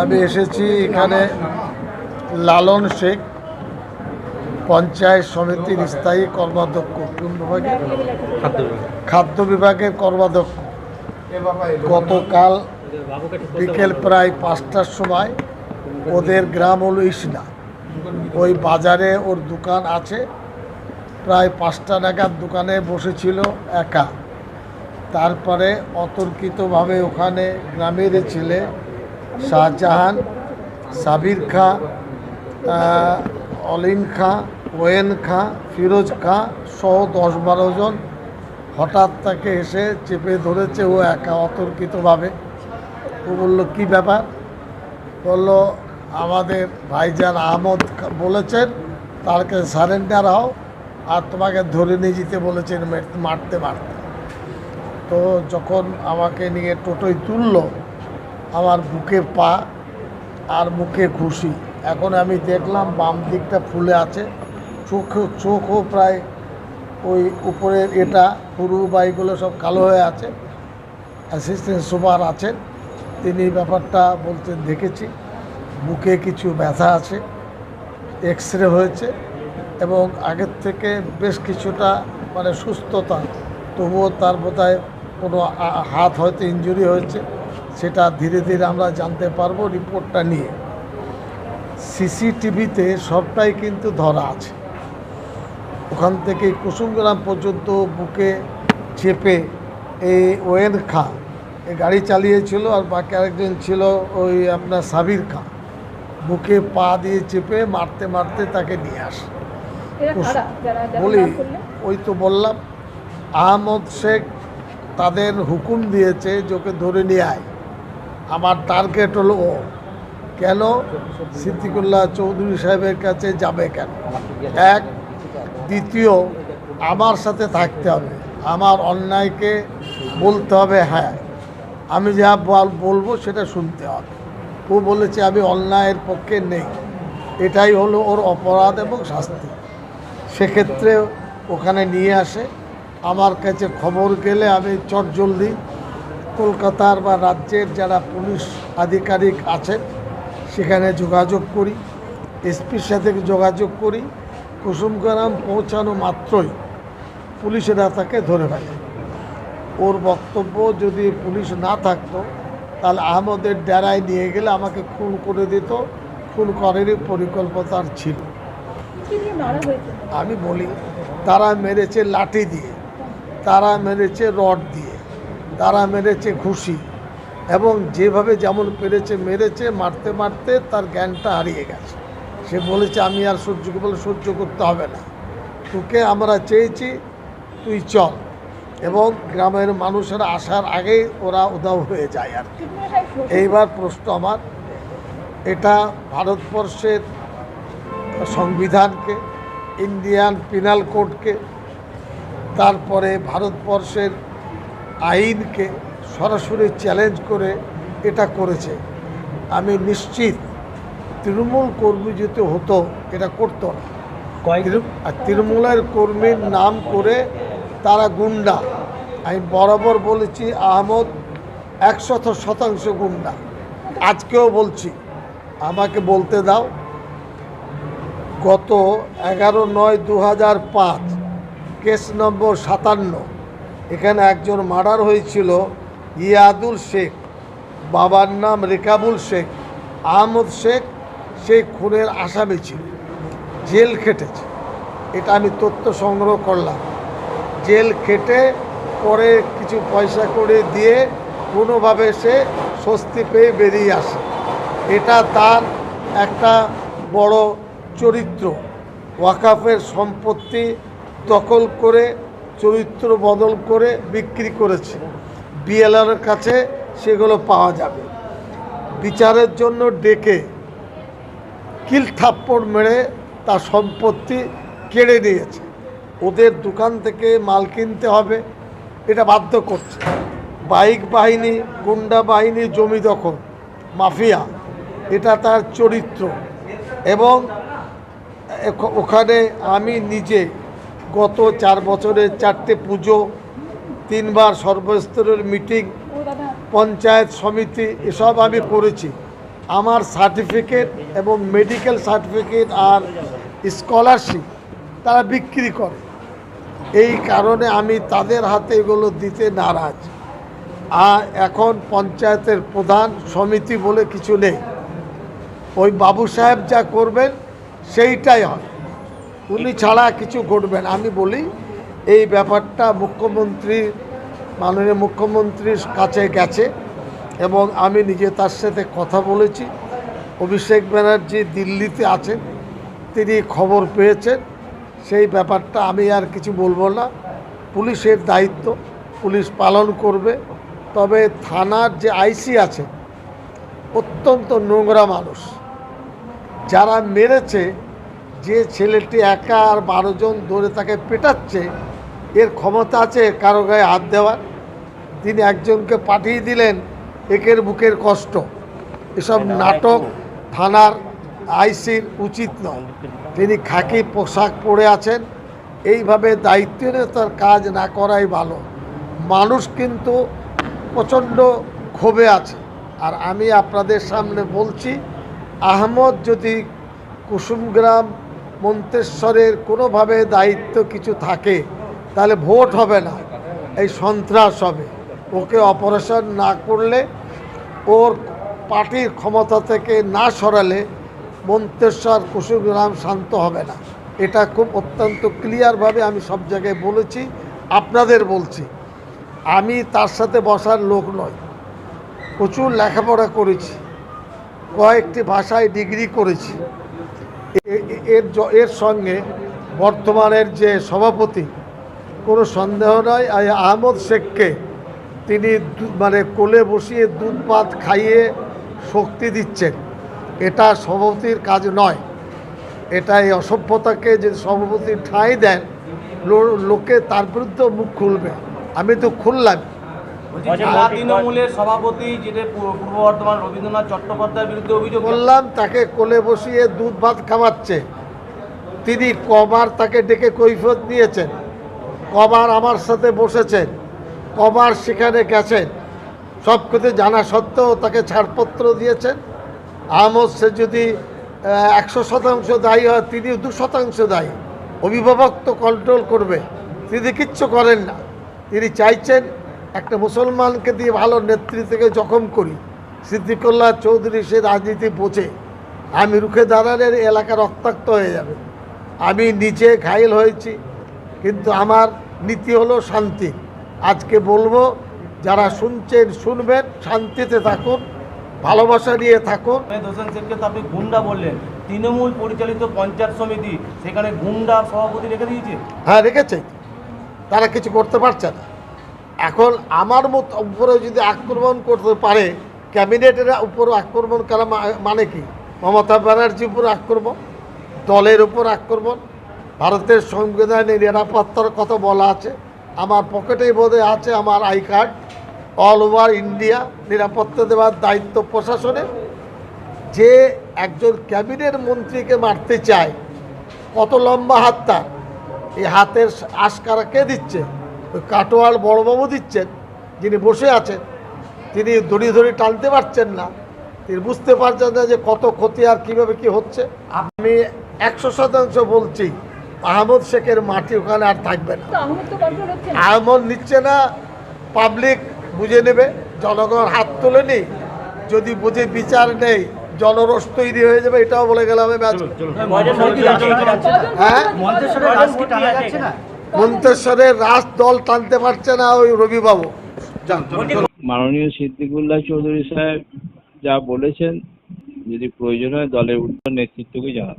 আমি এসেছি এখানে লালন শেখ পঞ্চায়েত সমিতির স্থায়ী কর্মাধ্যক্ষ। কোন বিভাগে? খাদ্য বিভাগের কর্মাধ্যক্ষ। গতকাল বিকেল প্রায় পাঁচটার সময় ওদের গ্রাম হলো ইসনা। ওই বাজারে ওর দোকান আছে। প্রায় পাঁচটা নাগাদ দোকানে বসেছিল একা। তারপরে অতর্কিতভাবে ওখানে গ্রামের ছেলে শাহজাহান, সাবির খাঁ অলিন খাঁ, ওয়েন খাঁ, ফিরোজ খাঁ সহ দশ বারো জন হঠাৎ তাকে এসে চেপে ধরেছে ও একা অতর্কিতভাবে। ও বলল, কি ব্যাপার? বলল, আমাদের ভাইজান আহমদ বলেছেন, তার কাছে সারেন্ডার হও আর তোমাকে ধরে নিয়ে যেতে বলেছেন মারতে মারতে। তো যখন আমাকে নিয়ে টোটোয় তুললো আমার বুকে পা আর মুখে খুশি এখন আমি দেখলাম বাম দিকটা ফুলে আছে। চোখ চোখও প্রায় ওই উপরের এটা পুরু বাইগুলো সব কালো হয়ে আছে। অ্যাসিস্ট্যান্ট সুপার আছেন। তিনি ব্যাপারটা বলতে দেখেছি। বুকে কিছু ব্যথা আছে এক্স রে হয়েছে এবং আগের থেকে বেশ কিছুটা মানে সুস্থতা, তবুও তার বোধহয় কোনো হাত হয়তো ইঞ্জুরি হয়েছে। সেটা ধীরে ধীরে আমরা জানতে পারব রিপোর্টটা নিয়ে। সিসিটিভিতে সবটাই কিন্তু ধরা আছে। ওখান থেকে কুসুমগ্রাম পর্যন্ত বুকে চেপে এই ওয়েন খাঁ গাড়ি চালিয়েছিল আর বাকি আরেকজন ছিল ওই আপনার সাবির খাঁ বুকে পা দিয়ে চেপে মারতে মারতে তাকে নিয়ে আসে। বলি ওই তো বললাম আহমদ শেখ তাদের হুকুম দিয়েছে যে ওকে ধরে নিয়ে আয়। আমার টার্গেট হলো ও। কেন? সিদ্দিকুল্লাহ চৌধুরী সাহেবের কাছে যাবে কেন? এক, দ্বিতীয়, আমার সাথে থাকতে হবে। আমার অন্যায়কে বলতে হবে হ্যাঁ। আমি যা বল- বলব সেটা শুনতে হবে। ও বলেছে, আমি অন্যায়ের পক্ষে নেই। এটাই হলো ওর অপরাধ এবং শাস্তি। সেক্ষেত্রে ওখানে নিয়ে আসে। আমার কাছে খবর গেলে আমি চটজলদি কলকাতার বা রাজ্যের যারা পুলিশ আধিকারিক আছেন সেখানে যোগাযোগ করি এসপির সাথে যোগাযোগ করি কুসুমগ্রাম পৌঁছানো মাত্রই পুলিশেরা তাকে ধরে ফেলে। ওর বক্তব্য যদি পুলিশ না থাকতো তাহলে আহমদের ডেরায় নিয়ে গেলে আমাকে খুন করে দিত খুন করেরই পরিকল্পনা ছিল। আমি বলি তারা মেরেছে লাঠি দিয়ে তারা মেরেছে রড দিয়ে। তারা মেরেছে খুশি এবং যেভাবে যেমন পেরেছে, মেরেছে, মারতে মারতে তার জ্ঞানটা হারিয়ে গেছে। সে বলেছে, আমি আর সহ্য বলে সহ্য করতে হবে না। তোকে আমরা চেয়েছি, তুই চল। এবং গ্রামের মানুষেরা আসার আগেই ওরা উদাও হয়ে যায় আর কি। এইবার প্রশ্ন আমার, এটা ভারতবর্ষের সংবিধানকে, ইন্ডিয়ান পিনাল কোডকে, তারপরে ভারতবর্ষের আইনকে সরাসরি চ্যালেঞ্জ করে এটা করেছে। আমি নিশ্চিত তৃণমূল কর্মী যদি হতো এটা করতো না। আর তৃণমূলের কর্মীর নাম করে তারা গুন্ডা। আমি বরাবর বলেছি আহমদ একশত শতাংশ গুন্ডা। আজকেও বলছি আমাকে বলতে দাও গত এগারো নয় দু হাজার পাঁচ কেস নম্বর সাতান্ন এখানে একজন মার্ডার হয়েছিল ইয়াদুল শেখ। বাবার নাম রেকাবুল শেখ, আহমদ শেখ সেই খুনের আসামি ছিল। জেল খেটেছে। এটা আমি তথ্য সংগ্রহ করলাম। জেল খেটে পরে কিছু পয়সা করে দিয়ে কোনোভাবে সে স্বস্তি পেয়ে বেরিয়ে আসে। এটা তার একটা বড় চরিত্র। ওয়াকাফের সম্পত্তি দখল করে চরিত্র বদল করে বিক্রি করেছে। বিএলআর কাছে সেগুলো পাওয়া যাবে। বিচারের জন্য ডেকে কিল থাপ্পড় মেরে তার সম্পত্তি কেড়ে নিয়েছে। ওদের দোকান থেকে মাল কিনতে হবে, এটা বাধ্য করছে। বাইক বাহিনী, গুন্ডা বাহিনী, জমি দখল, মাফিয়া, এটা তার চরিত্র। এবং ওখানে আমি নিজে গত চার বছরের চারটে পুজো, তিনবার সর্বস্তরের মিটিং, পঞ্চায়েত সমিতি, এসব আমি করেছি। আমার সার্টিফিকেট এবং মেডিকেল সার্টিফিকেট আর স্কলারশিপ তারা বিক্রি করে। এই কারণে আমি তাদের হাতে এগুলো দিতে নারাজ। আর এখন পঞ্চায়েতের প্রধান সমিতি বলে কিছু নেই। ওই বাবু সাহেব যা করবেন, সেইটাই হয় উনি ছাড়া কিছু ঘটবেন আমি বলি, এই ব্যাপারটা মুখ্যমন্ত্রী, মাননীয় মুখ্যমন্ত্রীর কাছে গেছে এবং আমি নিজে তার সাথে কথা বলেছি। অভিষেক ব্যানার্জি দিল্লিতে আছেন, তিনি খবর পেয়েছেন। সেই ব্যাপারটা আমি আর কিছু বলব না। পুলিশের দায়িত্ব, পুলিশ পালন করবে। তবে থানার যে আইসি আছে, অত্যন্ত নোংরা মানুষ। যারা মেরেছে যে ছেলেটি একা আর বারো জন ধরে তাকে পেটাচ্ছে এর ক্ষমতা আছে কারও গায়ে হাত দেওয়ার। তিনি একজনকে পাঠিয়ে দিলেন একের বুকের কষ্ট। এসব নাটক থানার আইসির উচিত নয়। তিনি খাকি পোশাক পরে আছেন। এইভাবে দায়িত্ব দায়িত্বহীনতার কাজ না করাই ভালো। মানুষ কিন্তু প্রচণ্ড ক্ষোভে আছে। আর আমি আপনাদের সামনে বলছি আহমদ যদি কুসুমগ্রাম মন্তেশ্বরের কোনোভাবে দায়িত্ব কিছু থাকে, তাহলে ভোট হবে না। এই সন্ত্রাস হবে। ওকে অপারেশন না করলে, ওর পার্টির ক্ষমতা থেকে না সরালে মন্তেশ্বর কুসুমগ্রাম শান্ত হবে না। এটা খুব অত্যন্ত ক্লিয়ারভাবে আমি সব জায়গায় বলেছি, আপনাদের বলছি। আমি তার সাথে বসার লোক নয় প্রচুর লেখাপড়া করেছি। কয়েকটি ভাষায় ডিগ্রি করেছি। এর এর সঙ্গে বর্তমানের যে সভাপতি, কোনো সন্দেহ নয় আহমদ শেখকে তিনি মানে কোলে বসিয়ে দুধ ভাত খাইয়ে শক্তি দিচ্ছেন। এটা সভাপতির কাজ নয়। এটা এই অসভ্যতাকে যে সভাপতি ঠাঁই দেন লোকে তার বিরুদ্ধে মুখ খুলবে। আমি তো খুললাম। তৃণমূলের সভাপতি যেটা পূর্ব বর্ধমান রবীন্দ্রনাথ চট্টোপাধ্যায়ের বিরুদ্ধে অভিযোগ বললাম তাকে কোলে বসিয়ে দুধ ভাত খাওয়াচ্ছে। তিনি কবার তাকে ডেকে কৈফত নিয়েছেন কবার আমার সাথে বসেছেন। কবার সেখানে গেছেন। সব কিছু জানা সত্ত্বেও তাকে ছাড়পত্র দিয়েছেন। আহমদ সে যদি একশো শতাংশ দায়ী হয় তিনি দু শতাংশ দায়ী। অভিভাবক তো কন্ট্রোল করবে। তিনি কিচ্ছু করেন না। তিনি চাইছেন একটা মুসলমানকে দিয়ে ভালো নেতৃত্বকে জখম করি। সিদ্দিকুল্লাহ চৌধুরী সে রাজনীতি বোঝে। আমি রুখে দাঁড়ালে এলাকা রক্তাক্ত হয়ে যাবে। আমি নিচে ঘাইল হয়েছি কিন্তু আমার নীতি হলো শান্তি। আজকে বলব যারা শুনছেন শুনবেন শান্তিতে থাকুন ভালোবাসা নিয়ে থাকুন। হোসেন শেখকে তো আপনি গুন্ডা বললেন। তৃণমূল পরিচালিত পঞ্চায়েত সমিতি সেখানে গুন্ডা সভাপতি রেখে দিয়েছে? হ্যাঁ রেখেছে। তারা কিছু করতে পারছে না। এখন আমার মত উপরে যদি আক্রমণ করতে পারে, ক্যাবিনেটের উপর আক্রমণ করা মানে কি? মমতা ব্যানার্জির উপর আক্রমণ, দলের উপর আক্রমণ, ভারতের সংবিধানে নিরাপত্তার কথা বলা আছে, আমার পকেটেই বোধহয় আছে আমার I card, all over India নিরাপত্তা দেওয়ার দায়িত্ব প্রশাসনের যে একজন ক্যাবিনেট মন্ত্রীকে মারতে চায়, কত লম্বা হাত তার, এই হাতের আশকারা কে দিচ্ছে? ওই কাটোয়াল বড়বাবু দিচ্ছেন যিনি বসে আছেন তিনি দড়ি ধরে টানতে পারছেন না। তিনি বুঝতে পারছেন না যে কত ক্ষতি আর কীভাবে কি হচ্ছে। আমি একশো শতাংশ বলছি আহমদ শেখের মাটি ওখানে আর থাকবে না। আহমদ না। নিচ্ছে না পাবলিক বুঝে নেবে জনগণ হাত তোলেনি যদি বুঝে বিচার নেই জনরস তৈরি হয়ে যাবে এটাও বলে গেলাম আমি হ্যাঁ? মন্তেশ্বরের রাজ দল টানতে পারছে না ওই রবিবাবু। মাননীয় সিদ্দিকুল্লাহ চৌধুরী সাহেব যা বলেছেন যদি প্রয়োজন হয় দলের উচ্চ নেতৃত্বকে জানাব